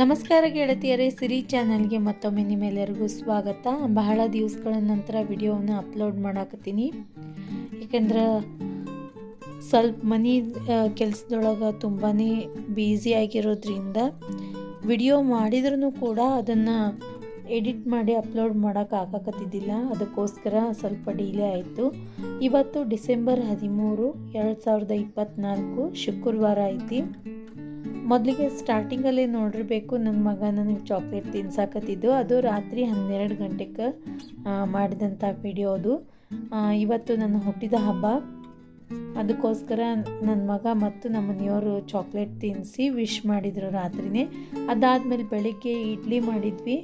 ನಮಸ್ಕಾರ ಗೆಳತಿಯರೇ, ಸಿರಿ ಚಾನಲ್ಗೆ ಮತ್ತೊಮ್ಮೆ ನಿಮ್ಮೆಲ್ಲರಿಗೂ ಸ್ವಾಗತ. ಬಹಳ ದಿವಸಗಳ ನಂತರ ವಿಡಿಯೋವನ್ನು ಅಪ್ಲೋಡ್ ಮಾಡಾಕತ್ತೀನಿ. ಯಾಕಂದ್ರೆ ಸ್ವಲ್ಪ ಮನೆ ಕೆಲಸದೊಳಗೆ ತುಂಬಾ ಬ್ಯುಸಿ ಆಗಿರೋದ್ರಿಂದ ವಿಡಿಯೋ ಮಾಡಿದ್ರೂ ಕೂಡ ಅದನ್ನು ಎಡಿಟ್ ಮಾಡಿ ಅಪ್ಲೋಡ್ ಮಾಡೋಕೆ ಆಗಕತ್ತಿದ್ದಿಲ್ಲ. ಅದಕ್ಕೋಸ್ಕರ ಸ್ವಲ್ಪ ಡಿಲೇ ಆಯಿತು. ಇವತ್ತು ಡಿಸೆಂಬರ್ ಹದಿಮೂರು, ಎರಡು ಸಾವಿರದ ಇಪ್ಪತ್ತ್ನಾಲ್ಕು ಶುಕ್ರವಾರ ಐತಿ. ಮೊದಲಿಗೆ ಸ್ಟಾರ್ಟಿಂಗಲ್ಲಿ ನೋಡಿರಬೇಕು ನನ್ನ ಮಗ ನನಗೆ ಚಾಕ್ಲೇಟ್ ತಿನ್ಸಾಕತ್ತಿದ್ದು. ಅದು ರಾತ್ರಿ ಹನ್ನೆರಡು ಗಂಟೆಗೆ ಮಾಡಿದಂಥ ವಿಡಿಯೋ ಅದು. ಇವತ್ತು ನನ್ನ ಹುಟ್ಟಿದ ಹಬ್ಬ. ಅದಕ್ಕೋಸ್ಕರ ನನ್ನ ಮಗ ಮತ್ತು ನಮ್ಮ ಮನೆಯವರು ಚಾಕ್ಲೇಟ್ ತಿನ್ನಿಸಿ ವಿಶ್ ಮಾಡಿದರು ರಾತ್ರಿನೇ. ಅದಾದಮೇಲೆ ಬೆಳಿಗ್ಗೆ ಇಡ್ಲಿ ಮಾಡಿದ್ವಿ.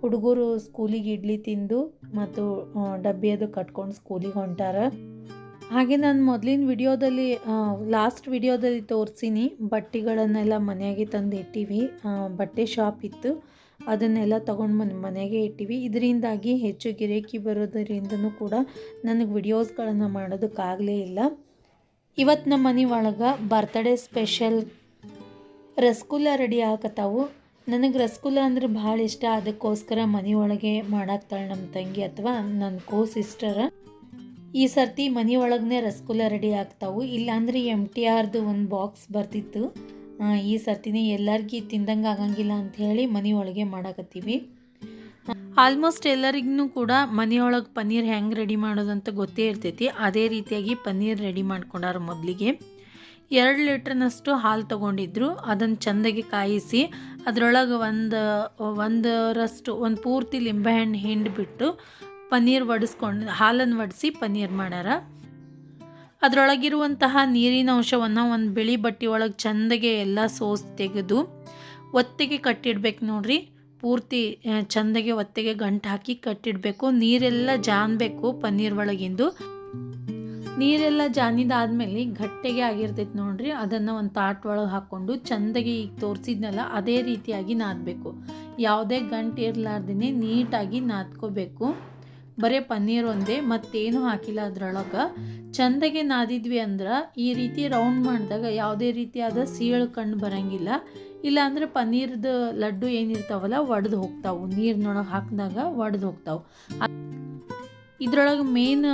ಹುಡುಗರು ಸ್ಕೂಲಿಗೆ ಇಡ್ಲಿ ತಿಂದು ಮತ್ತು ಡಬ್ಬಿ ಅದು ಕಟ್ಕೊಂಡು ಸ್ಕೂಲಿಗೆ ಹೊಂಟಾರ. ಹಾಗೆ ನಾನು ಮೊದಲಿನ ವಿಡಿಯೋದಲ್ಲಿ ಲಾಸ್ಟ್ ವಿಡಿಯೋದಲ್ಲಿ ತೋರಿಸಿನಿ, ಬಟ್ಟೆಗಳನ್ನೆಲ್ಲ ಮನೆಯಾಗೆ ತಂದು ಇಟ್ಟೀವಿ. ಬಟ್ಟೆ ಶಾಪ್ ಇತ್ತು. ಅದನ್ನೆಲ್ಲ ತೊಗೊಂಡು ಮನೆ, ಮನೆಗೆ ಇಟ್ಟಿವಿ. ಇದರಿಂದಾಗಿ ಹೆಚ್ಚು ಗಿರಾಕಿ ಬರೋದರಿಂದನೂ ಕೂಡ ನನಗೆ ವಿಡಿಯೋಸ್ಗಳನ್ನು ಮಾಡೋದಕ್ಕಾಗಲೇ ಇಲ್ಲ. ಇವತ್ತು ನಮ್ಮ ಮನೆ ಒಳಗೆ ಬರ್ತ್ಡೇ ಸ್ಪೆಷಲ್ ರಸಗುಲ್ಲ ರೆಡಿ ಆಗತ್ತಾವು ನನಗೆ ರಸಗುಲ್ಲ ಅಂದ್ರೆ ಭಾಳ ಇಷ್ಟ. ಅದಕ್ಕೋಸ್ಕರ ಮನೆ ಒಳಗೆ ಮಾಡಾಕ್ತಾಳೆ ನಮ್ಮ ತಂಗಿ ಅಥವಾ ನನ್ನ ಕೋ ಸಿಸ್ಟರ ಈ ಸರ್ತಿ ಮನೆ ಒಳಗನೆ ರಸಗುಲ್ಲ ರೆಡಿ ಆಗ್ತಾವು. ಇಲ್ಲಾಂದ್ರೆ ಎಂ ಟಿ ಆರ್ದು ಒಂದು ಬಾಕ್ಸ್ ಬರ್ತಿತ್ತು. ಈ ಸರ್ತಿನೇ ಎಲ್ಲರಿಗೂ ತಿಂದಂಗೆ ಆಗಂಗಿಲ್ಲ ಅಂತ ಹೇಳಿ ಮನೆ ಒಳಗೆ ಮಾಡಾಕತ್ತೀವಿ. ಆಲ್ಮೋಸ್ಟ್ ಎಲ್ಲರಿಗೂ ಕೂಡ ಮನೆಯೊಳಗೆ ಪನ್ನೀರ್ ಹೆಂಗೆ ರೆಡಿ ಮಾಡೋದಂತ ಗೊತ್ತೇ ಇರ್ತೈತಿ. ಅದೇ ರೀತಿಯಾಗಿ ಪನ್ನೀರ್ ರೆಡಿ ಮಾಡ್ಕೊಂಡಾರ ಮೊದಲಿಗೆ. ಎರಡು ಲೀಟ್ರ್ನಷ್ಟು ಹಾಲು ತೊಗೊಂಡಿದ್ರು. ಅದನ್ನು ಚೆಂದಾಗಿ ಕಾಯಿಸಿ ಅದರೊಳಗೆ ಒಂದು, ಒಂದರಷ್ಟು, ಒಂದು ಪೂರ್ತಿ ಲಿಂಬೆಹಣ್ಣು ಹಿಂಡ್ಬಿಟ್ಟು ಪನ್ನೀರ್ ಒಡಿಸ್ಕೊಂಡು ಹಾಲನ್ನು ಒಡಿಸಿ ಪನ್ನೀರ್ ಮಾಡ್ಯಾರ. ಅದರೊಳಗಿರುವಂತಹ ನೀರಿನ ಅಂಶವನ್ನು ಒಂದು ಬಿಳಿ ಬಟ್ಟೆ ಒಳಗೆ ಚಂದಗೆ ಎಲ್ಲ ಸೋಸ್ ತೆಗೆದು ಒತ್ತಿಗೆ ಕಟ್ಟಿಡ್ಬೇಕು ನೋಡ್ರಿ. ಪೂರ್ತಿ ಚಂದಗೆ ಚೆಂದಾಗೆ ಒತ್ತಿಗೆ ಗಂಟು ಹಾಕಿ ಕಟ್ಟಿಡಬೇಕು. ನೀರೆಲ್ಲ ಜಾನ್ಬೇಕು ಪನ್ನೀರ್ ಒಳಗಿಂದು. ನೀರೆಲ್ಲ ಜಾನಿದಾದ್ಮೇಲೆ ಗಟ್ಟಿಗೆ ಆಗಿರ್ತೈತೆ ನೋಡ್ರಿ. ಅದನ್ನು ಒಂದು ತಾಟ್ ಒಳಗೆ ಹಾಕ್ಕೊಂಡು ಚಂದಗೆ ಈಗ ತೋರಿಸಿದ್ನಲ್ಲ, ಅದೇ ರೀತಿಯಾಗಿ ನಾದಬೇಕು. ಯಾವುದೇ ಗಂಟು ಇರಲಾರ್ದೇ ನೀಟಾಗಿ ನಾದ್ಕೋಬೇಕು. ಬರೀ ಪನ್ನೀರ್ ಒಂದೇ, ಮತ್ತೇನು ಹಾಕಿಲ್ಲ ಅದ್ರೊಳಗೆ. ಚಂದಗೆ ನಾದಿದ್ವಿ ಅಂದ್ರೆ ಈ ರೀತಿ ರೌಂಡ್ ಮಾಡಿದಾಗ ಯಾವುದೇ ರೀತಿಯಾದ ಸೀಳು ಕಂಡು ಬರಂಗಿಲ್ಲ. ಇಲ್ಲಾಂದ್ರೆ ಪನ್ನೀರ್ದು ಲಡ್ಡು ಏನಿರ್ತಾವಲ್ಲ, ಒಡೆದು ಹೋಗ್ತಾವು. ನೀರಿನೊಳಗೆ ಹಾಕಿದಾಗ ಒಡೆದು ಹೋಗ್ತಾವು. ಇದ್ರೊಳಗೆ ಮೇನ್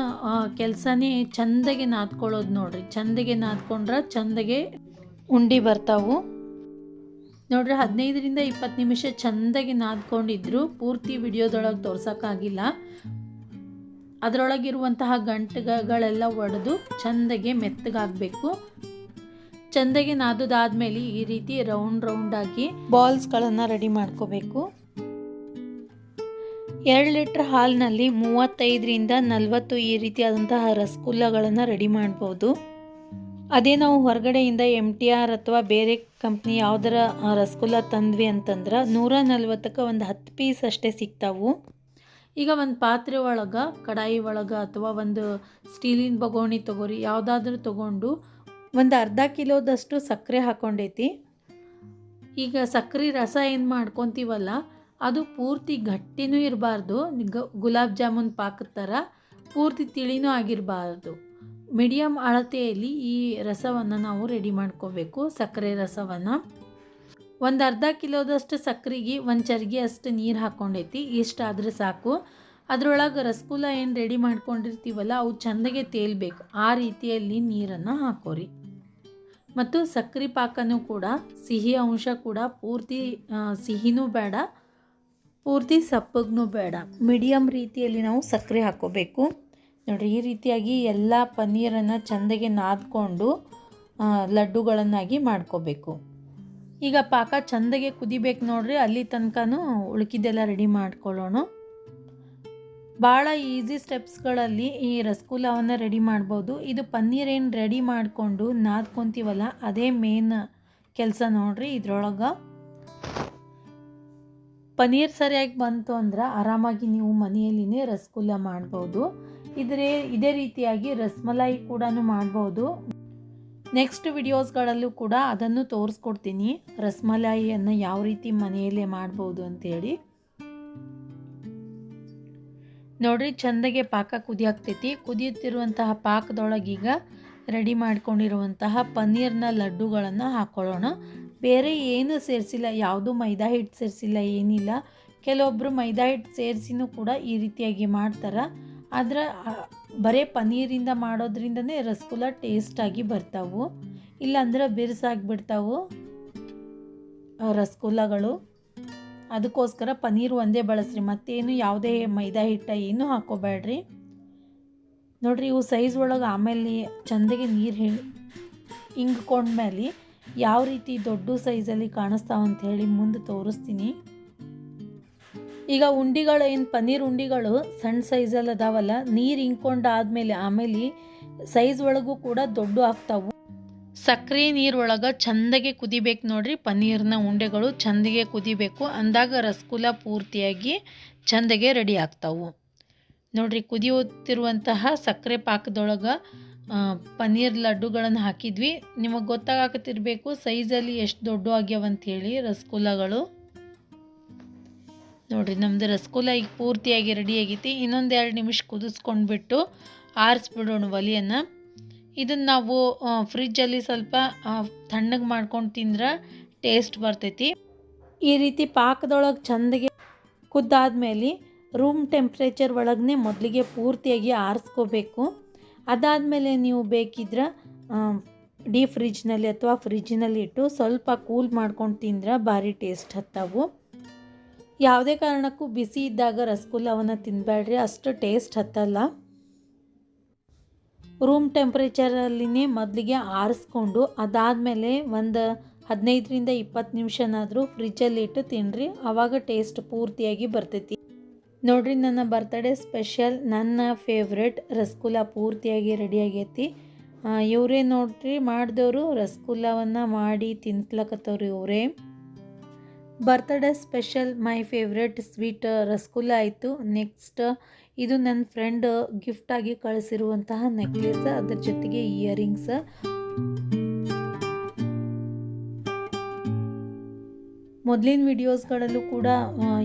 ಕೆಲಸನೇ ಚಂದಗೆ ನಾದ್ಕೊಳ್ಳೋದು ನೋಡ್ರಿ. ಚಂದಗೆ ನಾದ್ಕೊಂಡ್ರೆ ಚಂದಗೆ ಉಂಡಿ ಬರ್ತಾವು. ನೋಡ್ರಿ, ಹದಿನೈದರಿಂದ ಇಪ್ಪತ್ತು ನಿಮಿಷ ಚಂದಾಗಿ ನಾದ್ಕೊಂಡಿದ್ರು. ಪೂರ್ತಿ ವಿಡಿಯೋದೊಳಗೆ ತೋರ್ಸೋಕ್ಕಾಗಿಲ್ಲ ಅದರೊಳಗಿರುವಂತಹ ಗಂಟುಗಳೆಲ್ಲ ಒಡೆದು ಚಂದಗೆ ಮೆತ್ತಗಾಗಬೇಕು. ಚಂದಗೆ ನಾದದಾದ್ಮೇಲೆ ಈ ರೀತಿ ರೌಂಡ್ ರೌಂಡಾಗಿ ಬಾಲ್ಸ್ಗಳನ್ನು ರೆಡಿ ಮಾಡ್ಕೋಬೇಕು. ಎರಡು ಲೀಟ್ರ್ ಹಾಲಿನಲ್ಲಿ ಮೂವತ್ತೈದರಿಂದ ನಲವತ್ತು ಈ ರೀತಿಯಾದಂತಹ ರಸಗುಲ್ಲಗಳನ್ನು ರೆಡಿ ಮಾಡ್ಬೋದು. ಅದೇ ನಾವು ಹೊರಗಡೆಯಿಂದ ಎಂ ಟಿ ಆರ್ ಅಥವಾ ಬೇರೆ ಕಂಪ್ನಿ ಯಾವುದರ ರಸಗುಲ್ಲ ತಂದ್ವಿ ಅಂತಂದ್ರೆ ನೂರ ನಲ್ವತ್ತಕ್ಕೆ ಒಂದು ಹತ್ತು ಪೀಸ್ ಅಷ್ಟೇ ಸಿಗ್ತಾವು. ಈಗ ಒಂದು ಪಾತ್ರೆ ಒಳಗೆ, ಕಡಾಯಿ ಒಳಗೆ ಅಥವಾ ಒಂದು ಸ್ಟೀಲಿನ ಬಗೋಣಿ ತೊಗೋರಿ, ಯಾವುದಾದ್ರೂ ತೊಗೊಂಡು ಒಂದು ಅರ್ಧ ಕಿಲೋದಷ್ಟು ಸಕ್ಕರೆ ಹಾಕ್ಕೊಂಡೈತಿ ಈಗ ಸಕ್ಕರೆ ರಸ ಏನು ಮಾಡ್ಕೊತೀವಲ್ಲ, ಅದು ಪೂರ್ತಿ ಗಟ್ಟಿನೂ ಇರಬಾರ್ದು ಗುಲಾಬ್ ಜಾಮೂನ್ ಪಾಕದ ಥರ ಪೂರ್ತಿ ತಿಳಿನೂ ಆಗಿರಬಾರ್ದು. ಮೀಡಿಯಮ್ ಅಳತೆಯಲ್ಲಿ ಈ ರಸವನ್ನು ನಾವು ರೆಡಿ ಮಾಡ್ಕೋಬೇಕು, ಸಕ್ಕರೆ ರಸವನ್ನು. ಒಂದು ಅರ್ಧ ಕಿಲೋದಷ್ಟು ಸಕ್ಕರೆಗೆ ಒಂದು ಚರ್ಗಿ ಅಷ್ಟು ನೀರು ಹಾಕ್ಕೊಂಡೈತಿ ಆದರೆ ಸಾಕು. ಅದರೊಳಗೆ ರಸಗುಲ್ಲ ಏನು ರೆಡಿ ಮಾಡ್ಕೊಂಡಿರ್ತೀವಲ್ಲ, ಅವು ಚೆಂದಾಗೆ ತೇಲ್ಬೇಕು. ಆ ರೀತಿಯಲ್ಲಿ ನೀರನ್ನು ಹಾಕೋರಿ. ಮತ್ತು ಸಕ್ಕರೆ ಪಾಕನೂ ಕೂಡ, ಸಿಹಿ ಅಂಶ ಕೂಡ ಪೂರ್ತಿ ಸಿಹಿನೂ ಬೇಡ, ಪೂರ್ತಿ ಸಪ್ಪಗೂ ಬೇಡ. ಮೀಡಿಯಮ್ ರೀತಿಯಲ್ಲಿ ನಾವು ಸಕ್ಕರೆ ಹಾಕೋಬೇಕು. ನೋಡಿರಿ, ಈ ರೀತಿಯಾಗಿ ಎಲ್ಲ ಪನ್ನೀರನ್ನು ಚೆಂದಗೆ ನಾದ್ಕೊಂಡು ಲಡ್ಡುಗಳನ್ನಾಗಿ ಮಾಡ್ಕೋಬೇಕು. ಈಗ ಪಾಕ ಚಂದಗೆ ಕುದಿಬೇಕು ನೋಡ್ರಿ, ಅಲ್ಲಿ ತನಕನೂ ಉಳ್ಕಿದ್ದೆಲ್ಲ ರೆಡಿ ಮಾಡ್ಕೊಳ್ಳೋಣ. ಭಾಳ ಈಸಿ ಸ್ಟೆಪ್ಸ್ಗಳಲ್ಲಿ ಈ ರಸಗುಲ್ಲವನ್ನು ರೆಡಿ ಮಾಡ್ಬೋದು. ಇದು ಪನ್ನೀರ್ ಏನು ರೆಡಿ ಮಾಡಿಕೊಂಡು ನಾದ್ಕೊತೀವಲ್ಲ, ಅದೇ ಮೇನ್ ಕೆಲಸ ನೋಡ್ರಿ ಇದ್ರೊಳಗೆ. ಪನ್ನೀರ್ ಸರಿಯಾಗಿ ಬಂತು ಅಂದ್ರೆ ಆರಾಮಾಗಿ ನೀವು ಮನೆಯಲ್ಲಿನೇ ರಸಗುಲ್ಲ ಮಾಡ್ಬೋದು. ಇದ್ರೆ, ಇದೇ ರೀತಿಯಾಗಿ ರಸ್ಮಲಾಯಿ ಕೂಡ ಮಾಡ್ಬೋದು. ನೆಕ್ಸ್ಟ್ ವಿಡಿಯೋಸ್ಗಳಲ್ಲೂ ಕೂಡ ಅದನ್ನು ತೋರಿಸ್ಕೊಡ್ತೀನಿ. ರಸ್ಮಲಾಯಿಯನ್ನು ಯಾವ ರೀತಿ ಮನೆಯಲ್ಲೇ ಮಾಡ್ಬೋದು ಅಂತೇಳಿ. ನೋಡ್ರಿ, ಚಂದಗೆ ಪಾಕ ಕುದಿಯಾಗ್ತೈತಿ. ಕುದಿಯುತ್ತಿರುವಂತಹ ಪಾಕದೊಳಗೀಗ ರೆಡಿ ಮಾಡ್ಕೊಂಡಿರುವಂತಹ ಪನ್ನೀರ್ನ ಲಡ್ಡುಗಳನ್ನು ಹಾಕ್ಕೊಳ್ಳೋಣ ಬೇರೆ ಏನು ಸೇರಿಸಿಲ್ಲ, ಯಾವುದು ಮೈದಾ ಹಿಟ್ಟು ಸೇರಿಸಿಲ್ಲ, ಏನಿಲ್ಲ. ಕೆಲವೊಬ್ಬರು ಮೈದಾ ಹಿಟ್ಟು ಸೇರಿಸಿನೂ ಕೂಡ ಈ ರೀತಿಯಾಗಿ ಮಾಡ್ತಾರೆ. ಆದ್ರೆ ಬರೀ ಪನ್ನೀರಿಂದ ಮಾಡೋದ್ರಿಂದನೇ ರಸಗುಲ್ಲ ಟೇಸ್ಟಾಗಿ ಬರ್ತಾವು. ಇಲ್ಲಾಂದ್ರೆ ಬಿರ್ಸಾಗಿಬಿಡ್ತಾವು ರಸಗುಲ್ಲಗಳು. ಅದಕ್ಕೋಸ್ಕರ ಪನ್ನೀರು ಒಂದೇ ಬಳಸ್ರಿ, ಮತ್ತೇನು ಯಾವುದೇ ಮೈದಾ ಹಿಟ್ಟ ಏನೂ ಹಾಕೋಬೇಡ್ರಿ. ನೋಡ್ರಿ, ಇವು ಸೈಜ್ ಒಳಗೆ ಆಮೇಲೆ ಚಂದಗೆ ನೀರು ಹಿಂಗ್ಕೊಂಡ್ಮೇಲೆ ಯಾವ ರೀತಿ ದೊಡ್ಡ ಸೈಜಲ್ಲಿ ಕಾಣಿಸ್ತಾವಂತ ಹೇಳಿ ಮುಂದೆ ತೋರಿಸ್ತೀನಿ. ಈಗ ಉಂಡಿಗಳು ಏನು ಪನ್ನೀರ್ ಉಂಡಿಗಳು ಸಣ್ಣ ಸೈಜಲ್ಲಿ ಅದಾವಲ್ಲ, ನೀರು ಹಿಂಕೊಂಡಾದ್ಮೇಲೆ ಆಮೇಲೆ ಸೈಜ್ ಒಳಗೂ ಕೂಡ ದೊಡ್ಡ ಆಗ್ತಾವು. ಸಕ್ಕರೆ ನೀರೊಳಗೆ ಚಂದಗೆ ಕುದಿಬೇಕು ನೋಡ್ರಿ ಪನ್ನೀರ್ನ ಉಂಡೆಗಳು ಚಂದಗೆ ಕುದಿಬೇಕು, ಅಂದಾಗ ರಸಗುಲ್ಲ ಪೂರ್ತಿಯಾಗಿ ಚಂದಗೆ ರೆಡಿ ಆಗ್ತಾವು. ನೋಡ್ರಿ ಕುದಿಯುತ್ತಿರುವಂತಹ ಸಕ್ಕರೆ ಪಾಕದೊಳಗೆ ಪನ್ನೀರ್ ಲಡ್ಡುಗಳನ್ನು ಹಾಕಿದ್ವಿ. ನಿಮಗೆ ಗೊತ್ತಾಗತ್ತಿರಬೇಕು ಸೈಜಲ್ಲಿ ಎಷ್ಟು ದೊಡ್ಡ ಆಗ್ಯಾವಂತ ಹೇಳಿ ರಸಗುಲ್ಲಗಳು. ನೋಡಿರಿ ನಮ್ಮದು ರಸಗುಲ್ಲ ಈಗ ಪೂರ್ತಿಯಾಗಿ ರೆಡಿ ಆಗೈತಿ. ಇನ್ನೊಂದು ಎರಡು ನಿಮಿಷ ಕುದಿಸ್ಕೊಂಡ್ಬಿಟ್ಟು ಆರಿಸ್ಬಿಡೋಣ ಒಲಿಯನ್ನು. ಇದನ್ನು ನಾವು ಫ್ರಿಜ್ಜಲ್ಲಿ ಸ್ವಲ್ಪ ತಣ್ಣಗೆ ಮಾಡ್ಕೊಂಡು ತಿಂದ್ರೆ ಟೇಸ್ಟ್ ಬರ್ತೈತಿ. ಈ ರೀತಿ ಪಾಕದೊಳಗೆ ಚಂದಗೆ ಕುದ್ದಾದ್ಮೇಲೆ ರೂಮ್ ಟೆಂಪ್ರೇಚರ್ ಒಳಗನೆ ಮೊದಲಿಗೆ ಪೂರ್ತಿಯಾಗಿ ಆರಿಸ್ಕೋಬೇಕು. ಅದಾದಮೇಲೆ ನೀವು ಬೇಕಿದ್ರೆ ಡೀಪ್ ಫ್ರಿಜ್ನಲ್ಲಿ ಅಥವಾ ಫ್ರಿಜ್ಜಿನಲ್ಲಿ ಇಟ್ಟು ಸ್ವಲ್ಪ ಕೂಲ್ ಮಾಡ್ಕೊಂಡು ತಿಂದ್ರೆ ಭಾರಿ ಟೇಸ್ಟ್ ಹತ್ತವು. ಯಾವುದೇ ಕಾರಣಕ್ಕೂ ಬಿಸಿ ಇದ್ದಾಗ ರಸಗುಲ್ಲವನ್ನು ತಿನ್ನಬೇಡ್ರಿ ಅಷ್ಟು ಟೇಸ್ಟ್ ಹತ್ತಲ್ಲ. ರೂಮ್ ಟೆಂಪ್ರೇಚರಲ್ಲಿನೇ ಮೊದಲಿಗೆ ಆರಿಸ್ಕೊಂಡು ಅದಾದಮೇಲೆ ಒಂದು ಹದಿನೈದರಿಂದ ಇಪ್ಪತ್ತು ನಿಮಿಷನಾದರೂ ಫ್ರಿಜ್ಜಲ್ಲಿ ಇಟ್ಟು ತಿನ್ನಿರಿ ಆವಾಗ ಟೇಸ್ಟ್ ಪೂರ್ತಿಯಾಗಿ ಬರ್ತೈತಿ. ನೋಡಿರಿ, ನನ್ನ ಬರ್ತಡೇ ಸ್ಪೆಷಲ್ ನನ್ನ ಫೇವ್ರೆಟ್ ರಸಗುಲ್ಲ ಪೂರ್ತಿಯಾಗಿ ರೆಡಿ ಆಗೈತಿ. ಇವರೇ ನೋಡ್ರಿ, ಮಾಡಿದವರು ರಸಗುಲ್ಲವನ್ನು ಮಾಡಿ ತಿನ್ಸ್ಲಕತ್ತವ್ರಿ ಇವರೇ. Birthday special my favourite sweet rasgulla ಆಯಿತು. ನೆಕ್ಸ್ಟ್ ಇದು ನನ್ನ ಫ್ರೆಂಡ್ ಗಿಫ್ಟಾಗಿ ಕಳಿಸಿರುವಂತಹ ನೆಕ್ಲೆಸ್ ಅದ್ರ ಜೊತೆಗೆ ಇಯರಿಂಗ್ಸ್ ಮೊದಲಿನ ವಿಡಿಯೋಸ್ಗಳಲ್ಲೂ ಕೂಡ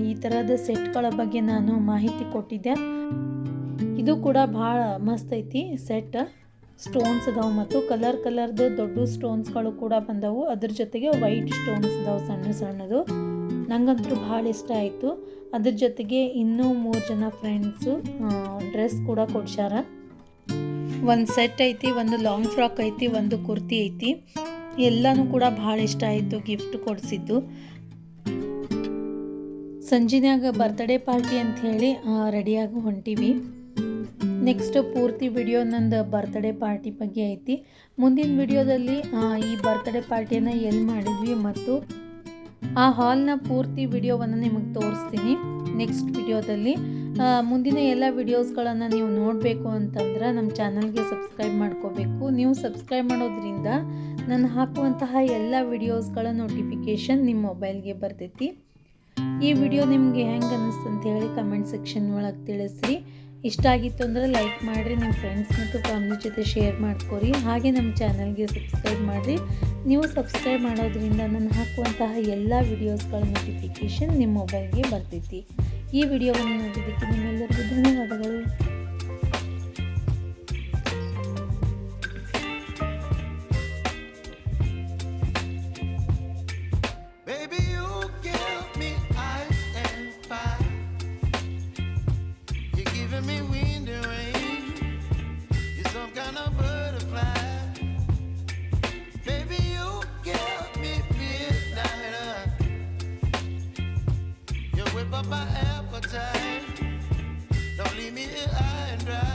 ಈ ಥರದ ಸೆಟ್ಗಳ ಬಗ್ಗೆ ನಾನು ಮಾಹಿತಿ ಕೊಟ್ಟಿದ್ದೆ. ಇದು ಕೂಡ ಭಾಳ ಮಸ್ತ್ ಐತಿ ಸೆಟ್ ಸ್ಟೋನ್ಸ್ ಅದಾವೆ ಮತ್ತು ಕಲರ್ ಕಲರ್ದ ದೊಡ್ಡ ಸ್ಟೋನ್ಸ್ಗಳು ಕೂಡ ಬಂದವು. ಅದ್ರ ಜೊತೆಗೆ ವೈಟ್ ಸ್ಟೋನ್ಸ್ ಅದಾವೆ, ಸಣ್ಣ ಸಣ್ಣದು. ನಂಗಂತೂ ಭಾಳ ಇಷ್ಟ ಆಯಿತು. ಅದ್ರ ಜೊತೆಗೆ ಇನ್ನೂ ಮೂರು ಜನ ಫ್ರೆಂಡ್ಸು ಡ್ರೆಸ್ ಕೂಡ ಕೊಡ್ಸ್ಯಾರ. ಒಂದು ಸೆಟ್ ಐತಿ, ಒಂದು ಲಾಂಗ್ ಫ್ರಾಕ್ ಐತಿ, ಒಂದು ಕುರ್ತಿ ಐತಿ. ಎಲ್ಲನೂ ಕೂಡ ಭಾಳ ಇಷ್ಟ ಆಯಿತು ಗಿಫ್ಟ್ ಕೊಡಿಸಿದ್ದು. ಸಂಜಿನಾಗ ಬರ್ತ್ಡೇ ಪಾರ್ಟಿ ಅಂತ ಹೇಳಿ ರೆಡಿಯಾಗಿ ಹೊಂಟಿವಿ. ನೆಕ್ಸ್ಟ್ ಪೂರ್ತಿ ವಿಡಿಯೋ ನಂದು ಬರ್ತ್ಡೇ ಪಾರ್ಟಿ ಬಗ್ಗೆ ಐತಿ. ಮುಂದಿನ ವಿಡಿಯೋದಲ್ಲಿ ಈ ಬರ್ತ್ಡೇ ಪಾರ್ಟಿಯನ್ನು ಎಲ್ಲಿ ಮಾಡಿದ್ವಿ ಮತ್ತು ಆ ಹಾಲ್ನ ಪೂರ್ತಿ ವಿಡಿಯೋವನ್ನು ನಿಮಗೆ ತೋರಿಸ್ತೀನಿ ನೆಕ್ಸ್ಟ್ ವಿಡಿಯೋದಲ್ಲಿ. ಮುಂದಿನ ಎಲ್ಲ ವಿಡಿಯೋಸ್ಗಳನ್ನು ನೀವು ನೋಡಬೇಕು ಅಂತಂದ್ರೆ ನಮ್ಮ ಚಾನಲ್ಗೆ ಸಬ್ಸ್ಕ್ರೈಬ್ ಮಾಡ್ಕೋಬೇಕು. ನೀವು ಸಬ್ಸ್ಕ್ರೈಬ್ ಮಾಡೋದ್ರಿಂದ ನಾನು ಹಾಕುವಂತಹ ಎಲ್ಲ ವಿಡಿಯೋಸ್ಗಳ ನೋಟಿಫಿಕೇಷನ್ ನಿಮ್ಮ ಮೊಬೈಲ್ಗೆ ಬರ್ತೈತಿ. ಈ ವಿಡಿಯೋ ನಿಮಗೆ ಹೆಂಗೆ ಅನ್ನಿಸ್ತು ಅಂತ ಹೇಳಿ ಕಮೆಂಟ್ ಸೆಕ್ಷನ್ ಒಳಗೆ ತಿಳಿಸ್ರಿ. ಇಷ್ಟ ಆಗಿತ್ತು ಅಂದರೆ ಲೈಕ್ ಮಾಡಿರಿ ನಿಮ್ಮ ಫ್ರೆಂಡ್ಸ್ ಮತ್ತು ಫ್ಯಾಮಿಲಿ ಜೊತೆ ಶೇರ್ ಮಾಡ್ಕೊರಿ. ಹಾಗೆ ನಮ್ಮ ಚಾನಲ್ಗೆ ಸಬ್ಸ್ಕ್ರೈಬ್ ಮಾಡಿರಿ. ನೀವು ಸಬ್ಸ್ಕ್ರೈಬ್ ಮಾಡೋದ್ರಿಂದ ನಾನು ಹಾಕುವಂತಹ ಎಲ್ಲ ವಿಡಿಯೋಸ್ಗಳ ನೋಟಿಫಿಕೇಷನ್ ನಿಮ್ಮ ಮೊಬೈಲ್ಗೆ ಬರ್ತೈತಿ. ಈ ವಿಡಿಯೋವನ್ನು ನೋಡಿದ್ದಕ್ಕೆ ನಿಮ್ಮೆಲ್ಲರಿಗೂ ಧನ್ಯವಾದಗಳು. giving me wind and rain. You're some kind of butterfly. Baby, you get me midnight. You whip up my appetite. Don't leave me here high and dry.